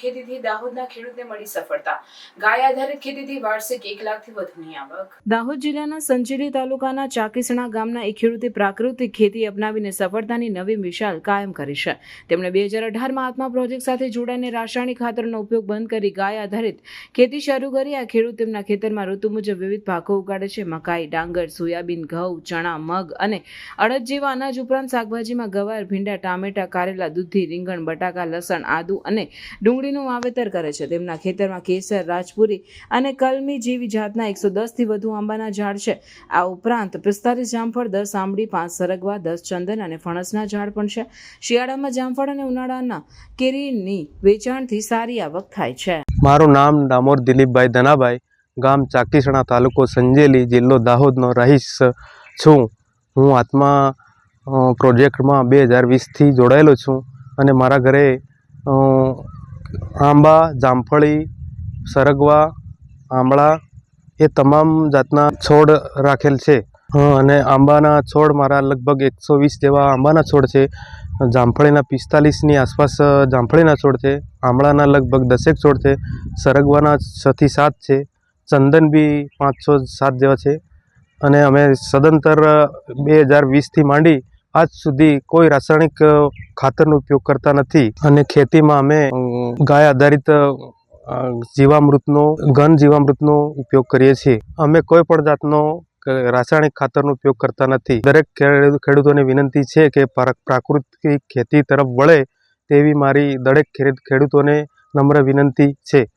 ખેતીથી દાહોદના ખેડૂતને મળી સફળતા. ગાય આધારિત ખેતીથી વાર્ષિક એક લાખથી વધુની આવક. દાહોદ જિલ્લાના સંજેલી તાલુકાના ચાકીસણા ગામના એક ખેડૂતે પ્રાકૃતિક ખેતી અપનાવીને સફળતાની નવી મિશાલ કાયમ કરી છે. તેમણે બે હજાર અઢારમાં આત્મા પ્રોજેક્ટ સાથે જોડાઈને રાસાયણિક ખાતરનો ઉપયોગ બંધ કરી ગાય આધારિત ખેતી શરૂ કરી. આ ખેડૂત તેમના ખેતરમાં ઋતુ મુજબ વિવિધ પાકો ઉગાડે છે. મકાઈ, ડાંગર, સોયાબીન, ઘઉં, ચણા, મગ અને અડદ જેવા અનાજ ઉપરાંત શાકભાજીમાં ગવાર, ભીંડા, ટામેટા, કારેલા, દૂધી, રીંગણ, બટાકા, લસણ, આદુ અને ડુંગળીનું વાવેતર કરે છે. તેમના ખેતરમાં કેસર, રાજપુરી અને કલમી જેવી જાતના એકસો દસથી વધુ આંબાના ઝાડ છે. આ ઉપરાંત પિસ્તાલીસ જામફળ, દસ આંબડી પાંચ સરગવા, દસ ચંદન અને ફણસના ઝાડ પણ છે. શિયાળામાં જામફળ અને ઉનાળાના કેરીની વેચાણથી સારી આવક થાય છે. મારું નામ ડામોર દિલીપભાઈ ધનાભાઈ. ગામ ચાકીસણા તાલુકો સંજેલી, જિલ્લો દાહોદનો રહીશ છું. હું આત્મા પ્રોજેક્ટમાં બે હજાર વીસથી જોડાયેલો છું અને મારા ઘરે આંબા, જામફળી, સરગવા, આમળા એ તમામ જાતના છોડ રાખેલ છે. અને આંબાના છોડ મારા લગભગ એકસો વીસ જેવા આંબાના છોડ છે. જામફળીના પિસ્તાલીસની આસપાસ જામફળીના છોડ છે. આંબળાના લગભગ દસેક છોડ છે. સરગવાના છથી સાત છે. ચંદન બી પાંચસો સાત જેવા છે. અને અમે સદંતર બે હજાર વીસથી માંડી આજ સુધી કોઈ રાસાયણિક ખાતરનો ઉપયોગ કરતા નથી અને ખેતીમાં અમે ગાય આધારિત જીવામૃતનો, ઘન જીવામૃતનો ઉપયોગ કરીએ છીએ. અમે કોઈ પણ જાતનો રાસાયણિક ખાતરનો ઉપયોગ કરતા નથી. દરેક ખેડૂતોને વિનંતી છે કે પ્રા- પ્રાકૃતિક ખેતી તરફ વળે તેવી મારી દરેક ખેડૂતોને નમ્ર વિનંતી છે.